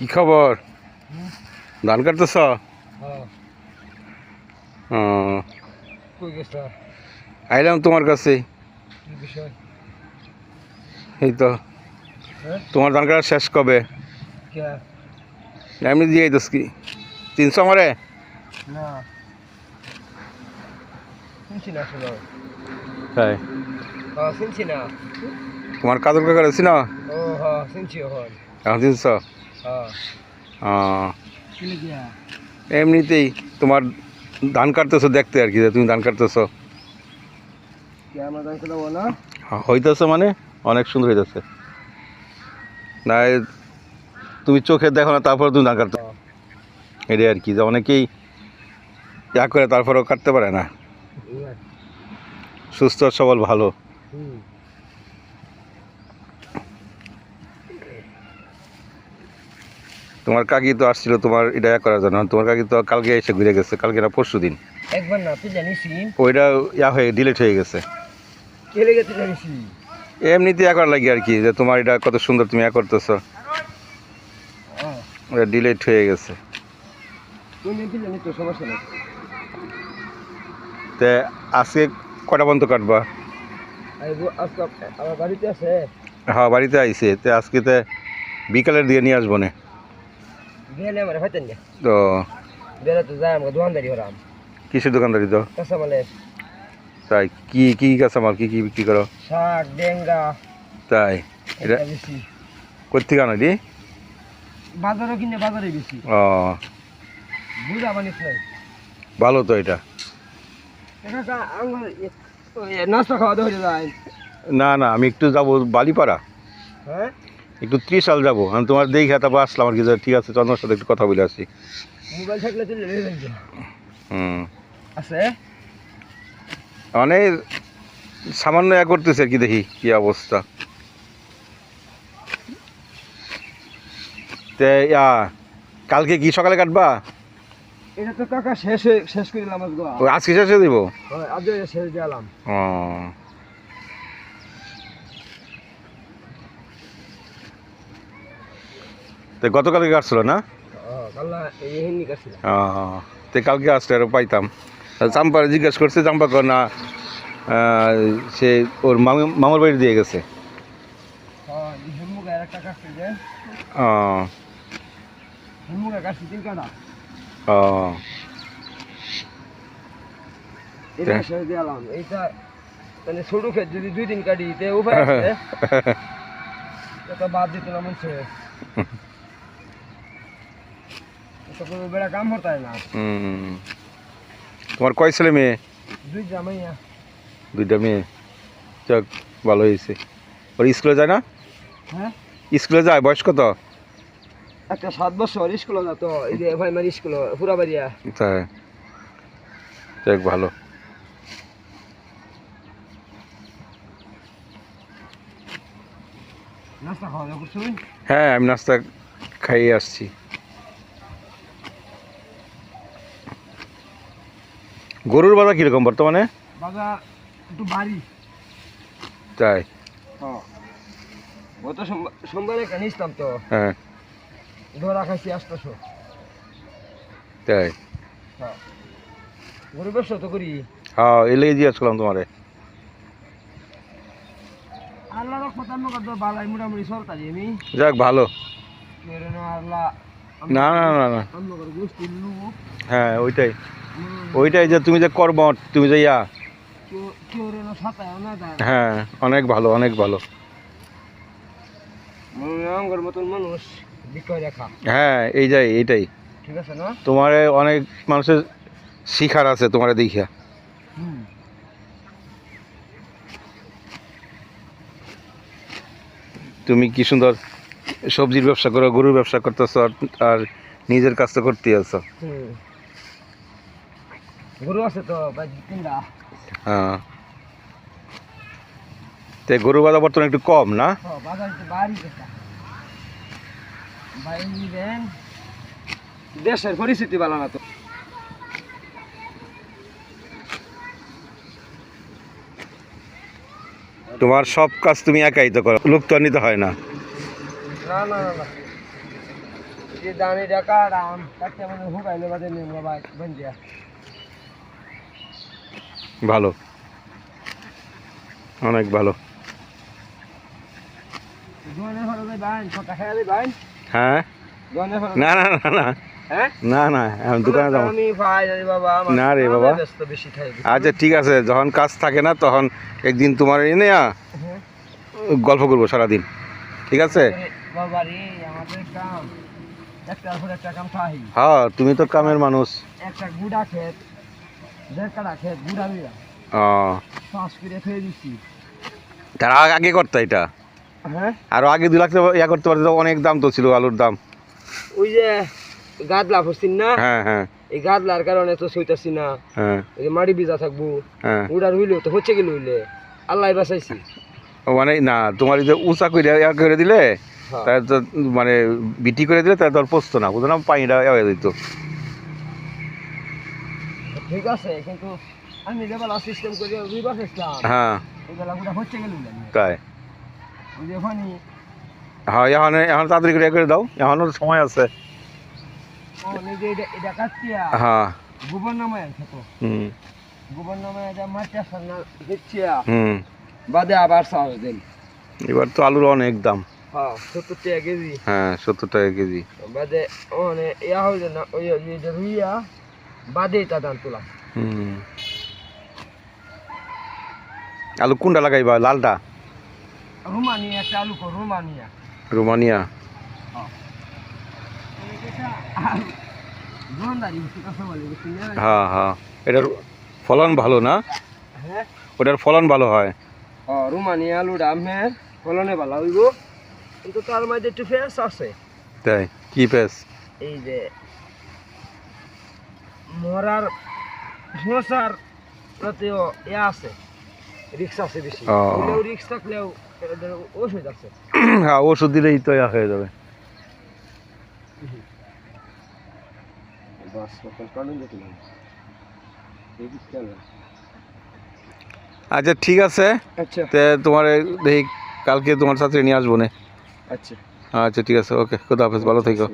কি খবর? ধান কাটতেছ হ্যাঁ। আইলাম তোমার কাছে। এই তো। হ্যাঁ? তোমার ধান কাটা শেষ কবে? এমনি দিয়ে দিস কি? তিনশো তাই হ্যাঁ। তোমার কাজল কাকা আছি না ও হ্যাঁ শুনছি এখন তিনশো। এমনিতেই তোমার ধান কাটতেছো দেখতে আর কি যে তুমি ধান কাটতেছো। হইতেছে মানে? অনেক সুন্দর হইতেছে। না তুমি চোখে দেখো না তারপরে তুমি ধান কাটতে। এটাই আর কি যে অনেকেই ইয়া করে তারপরেও কাটতে পারে না। সুস্থ সবল ভালো। তোমার কাকি তো আসছিল তোমার এটা ইয়া করার জন্য। তোমার কাকি তো কালকে এসে ঘুরে গেছে কালকে না পরশু দিন। একবার না তুই জানিস ওইটা ইয়া হয়ে ডিলেট হয়ে গেছে। লেগে তুই জানিস এমনিতে ইয়া করা লাগে আর কি যে তোমার এটা কত সুন্দর তুমি ইয়া করতেছো। ওটা ডিলেট হয়ে গেছে। তো আজকে কটা পর্যন্ত কাটবা? আইবো আজকে আমার বাড়িতে আছে। হ্যাঁ বাড়িতে আইসে তে আজকে তে বিকালের দিয়ে নিয়ে আসব না। গেলে আমার হয়তেন না তো বেলা তো যাই আমাকে দোকানদারি হলাম কিসের দোকানদারি তো কাঁচা মানে তাই কি কি কাঁচামাল কি কি বিক্রি করো শাক ডেঙ্গা তাই এটা কোথেকে আনো দি বাজারও কিনে বাজারে বেশি ও বুঝা মানিস নাই ভালো তো এটা এটা নাস্তা খাওয়া দাওয়া যায় না না আমি একটু যাব বালিপাড়া হ্যাঁ একটু ত্রিশাল যাব। আমি তোমার দেখে তারপর আসলাম আর কি ঠিক আছে চন্দ্রের সাথে একটু কথা বলে আসি। হুম। অনেক সামান্য ইয়া করতেছে আর কি দেখি কি অবস্থা। তে ইয়া কালকে কি সকালে কাটবা? এটা তো কাকা শেষ শেষ করে দিলাম আজকে। আজকে শেষে দিব? হয় আজ শেষ দিলাম ও। তো গতকালকে কাটছিল না? তো কালকে আসলে আরও পাইতাম। চাম্পার জিজ্ঞেস করছে চাম্পা না সে ওর মামু মামার বাড়ি দিয়ে গেছে। হ্যাঁ দিলাম এইটা মানে ছোট যদি দুই দিন কাটি উপায় বাদ দিত না মন তো হতাই না। তোমার কয় ছেলে মেয়ে? দুই জামাইয়া দুইটা মেয়ে। যাক ভালো হয়েছে। ওর স্কুলে যায় না? হ্যাঁ? স্কুলে যায় বয়স কত? একটা সাত বছর স্কুলে যেত এই যে ভাই মারি স্কুল পুরাবাড়িয়া। তাই। যাক ভালো। নাস্তা খাওয়া দাওয়া করছ হ্যাঁ আমি নাস্তা খাইয়ে আসছি। গরুর বাজার কীরকম বর্তমানে? বাজার একটু বাড়ি তাই? হ্যাঁ। গত সোমবার- তো। হ্যাঁ। ধরা খাইছি আটশোশো তাই? হ্যাঁ। গরু ব্যবসা তো করি। হ্যাঁ এলে তোমারে। আল্লাহ রহমত মোটামুটি সরকারি আমি। যাক ভালো। আল্লাহ না না না না হ্যাঁ ওইটাই। ওইটাই যে তুমি যে কর্মঠ তুমি যে ইয়া। হ্যাঁ অনেক ভালো অনেক ভালো। হ্যাঁ এই যাই এইটাই। তোমার অনেক মানুষের শিখার আছে তোমার দেখিয়া। তুমি কি সুন্দর সবজির ব্যবসা করো গরুর ব্যবসা করতেছ আর নিজের কাজ তো করতেই আছো। গরু আছে তো হ্যাঁ। তো গরু বাজার বর্তমানে একটু কম না? দেশের পরিস্থিতি ভালো না তো। তোমার সব কাজ তুমি একাই তো করো লুপ্ত নিতে হয় না। না না না না। যে দানি টাকা আম কাটতে মানে হুকাইলে বাদে নিম বাবা বন্দিয়া ভালো। অনেক ভালো। হ্যাঁ? না না না না। হ্যাঁ? না না দোকানে যাব। আমি ভাই জানি বাবা আমার না রে বাবা। আচ্ছা ঠিক আছে যখন কাজ থাকে না তখন একদিন তোমার এনে হ্যাঁ। গল্প করব সারাদিন। ঠিক আছে? বাবা আমাদের কাম। একটার পর একটা কাম থাই হ্যাঁ তুমি তো কামের মানুষ। একটা গুড়া দেড় কাটা ক্ষেত গুড়া ও। পাঁচ করে খেয়ে দিচ্ছি তার আগে করতে এটা? হ্যাঁ? আরও আগে দু লাখ ইয়া করতে পারতে অনেক দাম তো ছিল আলুর দাম। ওই যে গাদলা পড়ছিন না? হ্যাঁ হ্যাঁ। এই গাদলার কারণে তো সইতাছি না। হ্যাঁ। মাটি ভিজা থাকব। হ্যাঁ। উড়ার হইলেও তো হচ্ছে গেলে হইলে আল্লাহ বাঁচাইছি। ও মানে না তোমার যে উঁচা করে ইয়া করে দিলে? হ্যাঁ। তাহলে তো মানে বিটি করে দিলে তার তোর পোস্ত না। বুঝলো না? পানিটা দিত ঠিক আছে কিন্তু আমি সিস্টেম করে হ্যাঁ। হচ্ছে গেলে তাই। হ্যাঁ এখন এখন তাড়াতাড়ি করে করে দাও। এখনও সময় আছে। হ্যাঁ। গোবর নামায় হুম। গোবর নামায় মাটিয়া সান্না হুম। বাদে আবার সাহস দেন। এবার তো আলুর অনেক দাম। হ্যাঁ সত্তর টাকা কেজি। হ্যাঁ সত্তর টাকা কেজি। বাদে ইয়া হইলে না ওই রুইয়া বাদে তোলা। হুম। আলু কোনটা লাগাইবা লালটা? রুমানিয়া একটা আলু কর রুমানিয়া। রোমানিয়া। না হ্যাঁ হ্যাঁ। এটার ফলন ভালো না? হ্যাঁ। ওটার ফলন ভালো হয়? ও রুমানিয়া আলুটা আমের ফলনে ভালো হইব। কিন্তু তার মধ্যে একটু ফেস আছে। তাই? কি পেস এই যে মরার সমস্যার প্রতিও ইয়া আছে রিক্স আছে বেশি। রিক্স থাকলেও ওষুধ আছে। হ্যাঁ ওষুধ দিলেই তো ইয়া হয়ে যাবে। বাস কারণ দেখলাম আচ্ছা ঠিক আছে। আচ্ছা। তোমার দেখি কালকে তোমার সাথে নিয়ে আসব না। আচ্ছা ঠিক আছে ওকে খুদা হাফেজ ভালো থেকো।